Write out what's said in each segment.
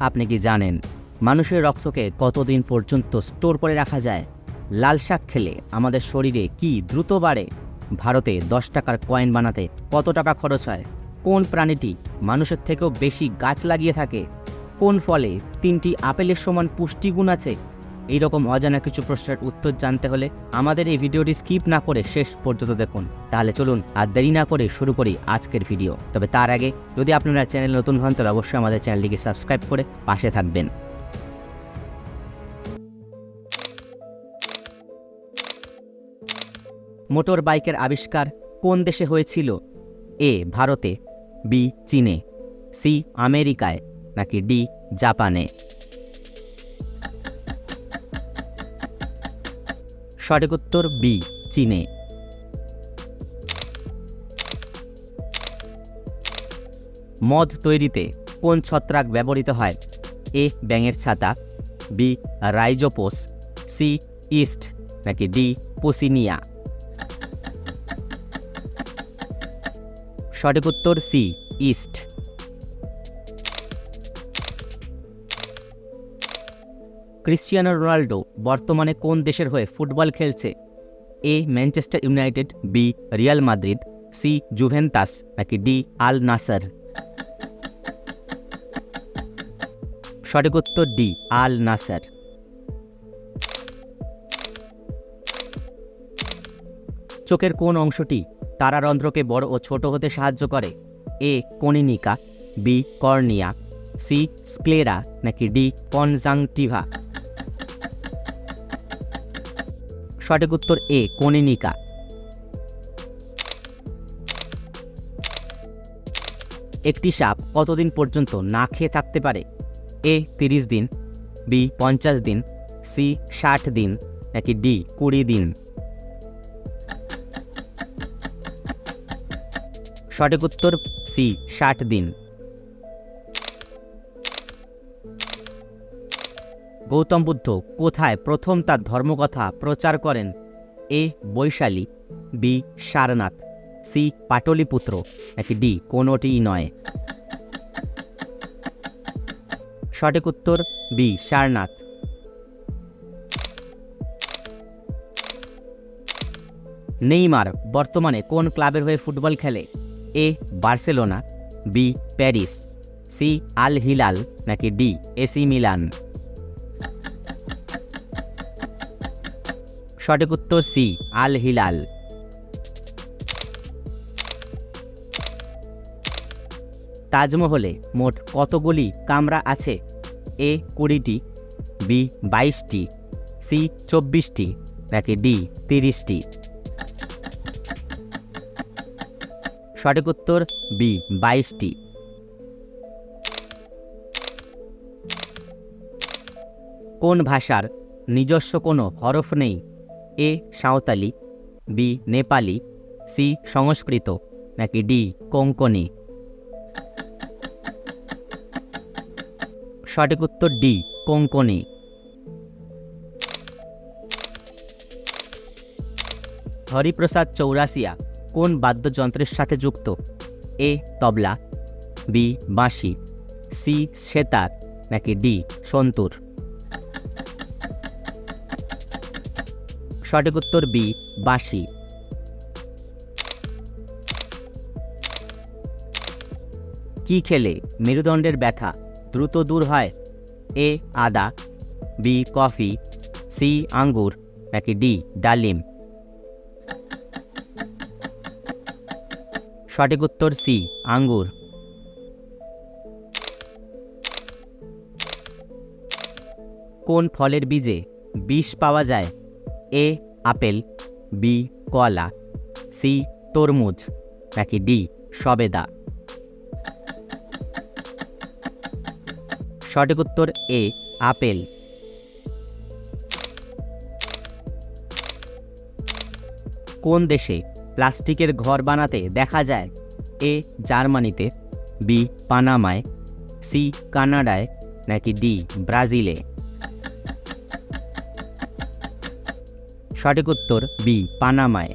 আপনি কি জানেন, মানুষের রক্তকে কতদিন পর্যন্ত স্টোর করে রাখা যায়? লাল শাক খেলে আমাদের শরীরে কি দ্রুত বাড়ে? ভারতে দশ টাকার কয়েন বানাতে কত টাকা খরচ হয়? কোন প্রাণীটি মানুষের থেকেও বেশি গাছ লাগিয়ে থাকে? কোন ফলে তিনটি আপেলের সমান পুষ্টিগুণ আছে? এই রকম অজানা কিছু প্রশ্নের উত্তর জানতে হলে আমাদের এই ভিডিওটি স্কিপ না করে শেষ পর্যন্ত দেখুন। তাহলে চলুন আর দেরি না করে শুরু করি আজকের ভিডিও। তবে তার আগে, যদি আপনারা চ্যানেল নতুন হন, তাহলে অবশ্যই আমাদের চ্যানেলটিকে সাবস্ক্রাইব করে পাশে থাকবেন। মোটর বাইকের আবিষ্কার কোন দেশে হয়েছিল? এ, ভারতে, বি, চীনে, সি, আমেরিকায়, নাকি ডি, জাপানে? সঠিক উত্তর বি, চীনে। মদ তৈরিতে কোন ছত্রাক ব্যবহৃত হয়? এ, ব্যাঙের ছাতা, বি, রাইজোপোস, সি, ইস্ট, নাকি ডি, পোসিনিয়া? সঠিক উত্তর সি, ইস্ট। ক্রিশ্চিয়ানো রোনাল্ডো বর্তমানে কোন দেশের হয়ে ফুটবল খেলছে? A, Manchester United, B, Real Madrid, C Juventus নাকি ডি, আল নাসার? সঠিক উত্তর ডি, আল নাসার। চোখের কোন অংশটি তারারন্ধ্রকে বড় ও ছোট হতে সাহায্য করে? এ, কনিনিকা, বি, কর্নিয়া, সি, স্ক্লেরা, নাকি ডি, কনজাংটিভা? সঠিক উত্তর এ, কনিনিকা। একটি সাপ কতদিন পর্যন্ত না খেয়ে থাকতে পারে? এ, তিরিশ দিন, বি, পঞ্চাশ দিন, সি, ষাট দিন, নাকি ডি, কুড়ি দিন? সঠিক উত্তর সি, ষাট দিন। গৌতম বুদ্ধ কোথায় প্রথম তার ধর্মকথা প্রচার করেন? A. Vaishali, B. Sarnath, C. Pataliputra, নাকি ডি. কোনোটিই নয়। সঠিক উত্তর, বি. সারনাথ। নেইমার বর্তমানে কোন ক্লাবের হয়ে ফুটবল খেলে? A. Barcelona, B. Paris, C. Al Hilal নাকি ডি. AC Milan? সঠিক উত্তর সি, আল হিলাল। তাজমহলে মোট কতগুলি কামরা আছে? এ কুড়িটি, বি বাইশটি, সি চব্বিশটি, নাকি ডি তিরিশটি? সঠিক উত্তর বি বাইশটি। কোন ভাষার নিজস্ব কোনো হরফ নেই? A Santali, B Nepali, C Sanskrit, নাকি ডি কোঙ্কনি সঠিক উত্তর ডি কোঙ্কনি হরিপ্রসাদ চৌরাসিয়া কোন বাদ্যযন্ত্রের সাথে যুক্ত? এ তবলা, বি বাঁশি, সি সেতার, নাকি ডি সন্তুর? সঠিক উত্তর বি, বাঁশি। কি খেলে মেরুদণ্ডের ব্যথা দ্রুত দূর হয়? এ, আদা, বি, কফি, সি, আঙ্গুর, নাকি ডি, ডালিম? সঠিক উত্তর সি, আঙ্গুর। কোন ফলের বীজে বিষ পাওয়া যায়? এ, আপেল, বি, কলা, সি, তরমুজ, নাকি ডি, সবেদা? সঠিক উত্তর এ, আপেল। কোন দেশে প্লাস্টিকের ঘর বানাতে দেখা যায়? এ, জার্মানিতে, বি, পানামায়, সি, কানাডায়, নাকি ডি, ব্রাজিলে? সঠিক উত্তর বি, পানামায়।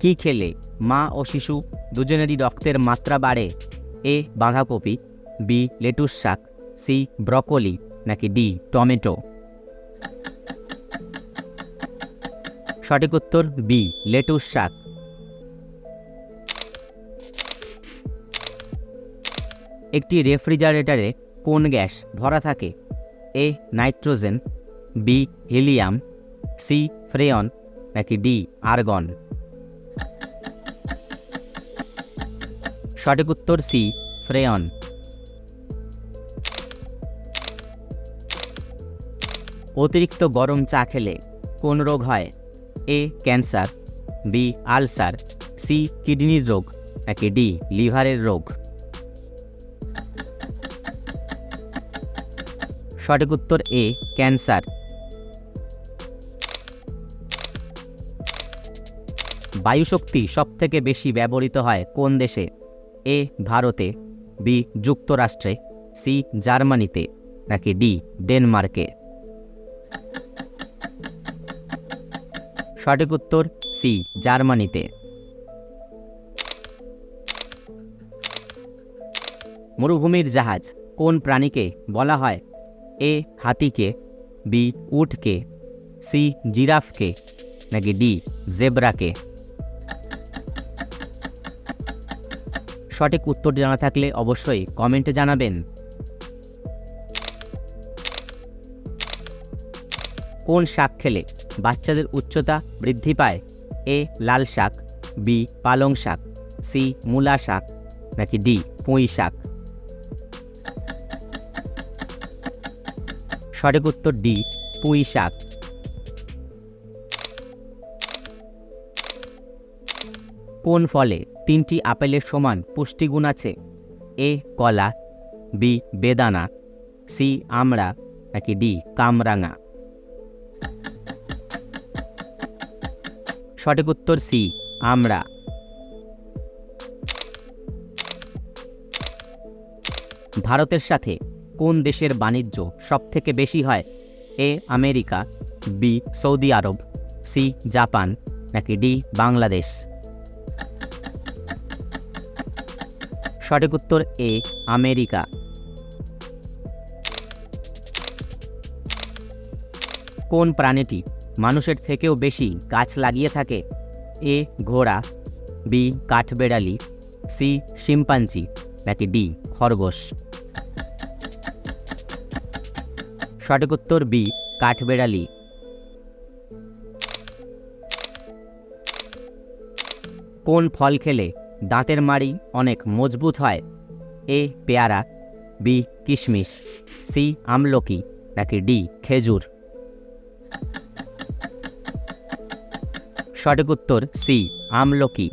কি খেলে মা ও শিশু দুজনেরই রক্তের মাত্রা বাড়ে? এ, বাঁধাকপি, বি, লেটুস শাক, সি, ব্রকোলি, নাকি ডি, টমেটো? সঠিক উত্তর বি, লেটুস শাক। একটি রেফ্রিজারেটরে কোন গ্যাস ভরা থাকে? A nitrogen B helium C freon নাকি ডি আর্গন সঠিক উত্তর সি ফ্রেয়ন অতিরিক্ত গরম চা খেলে কোন রোগ হয়? A cancer B ulcer C কিডনির রোগ, নাকি ডি লিভারের রোগ? সঠিক উত্তর এ, ক্যান্সার। বায়ুশক্তি সবথেকে বেশি ব্যবহৃত হয় কোন দেশে? এ, ভারতে, বি, যুক্তরাষ্ট্রে, সি, জার্মানিতে, নাকি ডি, ডেনমার্কে? সঠিক উত্তর সি, জার্মানিতে। মরুভূমির জাহাজ কোন প্রাণীকে বলা হয় এ হাতিকে, বি উটকে, সি জিরাফকে, নাকি ডি জেব্রাকে? সঠিক উত্তর জানা থাকলে অবশ্যই কমেন্টে জানাবেন। কোন শাক খেলে বাচ্চাদের উচ্চতা বৃদ্ধি পায়? এ লাল শাক, বি পালং শাক, সি মূলা শাক, নাকি ডি পুঁই শাক? সঠিক উত্তর ডি, পুঁই শাক। কোন ফলে তিনটি আপেলের সমান পুষ্টিগুণ আছে? এ, কলা, বি, বেদানা, সি, আমড়া, নাকি ডি, কামরাঙা? সঠিক উত্তর সি, আমড়া। ভারতের সাথে কোন দেশের বাণিজ্য সবথেকে বেশি হয়? A, America, B, Saudi Arab, C, Japan, নাকি ডি, বাংলাদেশ? সঠিক উত্তর এ, আমেরিকা। কোন প্রাণীটি মানুষের থেকেও বেশি গাছ লাগিয়ে থাকে? এ, ঘোড়া, বি, কাঠবেড়ালি, সি, শিম্পাঞ্জি, নাকি ডি, খরগোশ? সঠিক উত্তর বি, কাঠবেড়ালি। কোন ফল খেলে দাঁতের মাড়ি অনেক মজবুত হয়? এ, পেয়ারা, বি, কিশমিশ, সি, আমলকি, নাকি ডি, খেজুর? সঠিক উত্তর সি, আমলকি।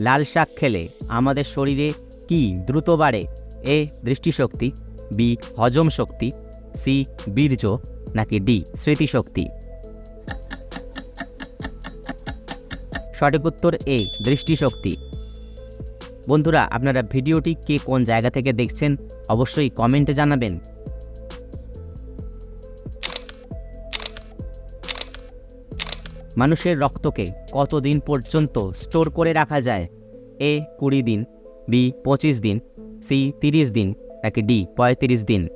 লাল শাক খেলে আমাদের শরীরে কি দ্রুত বাড়ে? এ, দৃষ্টিশক্তি, বি, হজম শক্তি, সি, বীর্য, নাকি ডি, স্মৃতিশক্তি? সঠিক উত্তর এ, দৃষ্টিশক্তি। বন্ধুরা, আপনারা ভিডিওটি কে কোন জায়গা থেকে দেখছেন অবশ্যই কমেন্টে জানাবেন। মানুষের রক্তকে কতদিন পর্যন্ত স্টোর করে রাখা যায়? এ, কুড়ি দিন বি পঁচিশ দিন। সি তিরিশ দিন। নাকি ডি পঁয়ত্রিশ দিন।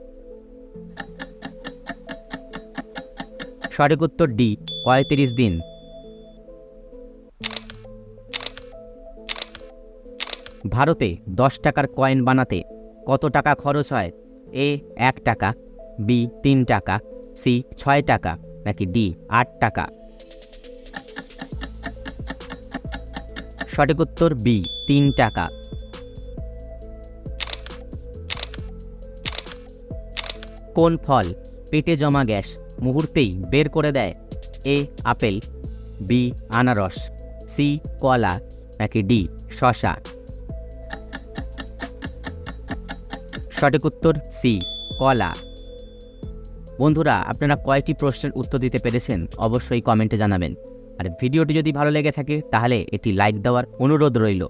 সঠিক উত্তর ডি পঁয়ত্রিশ দিন। ভারতে দশ টাকার কয়েন বানাতে কত টাকা খরচ হয়? এ এক টাকা। বি তিন টাকা। সি ছয় টাকা। নাকি ডি আট টাকা। সঠিক উত্তর বি তিন টাকা। কোন ফল পেটে জমা গ্যাস মুহূর্তেই বের করে দেয়? এ, আপেল, বি, আনারস, সি, কলা, নাকি ডি শশা সঠিক উত্তর সি, কলা। বন্ধুরা, আপনারা কয়টি প্রশ্নের উত্তর দিতে পেরেছেন অবশ্যই কমেন্টে জানাবেন। আর ভিডিওটি যদি ভালো লেগে থাকে, তাহলে এটি লাইক দেওয়ার অনুরোধ রইল।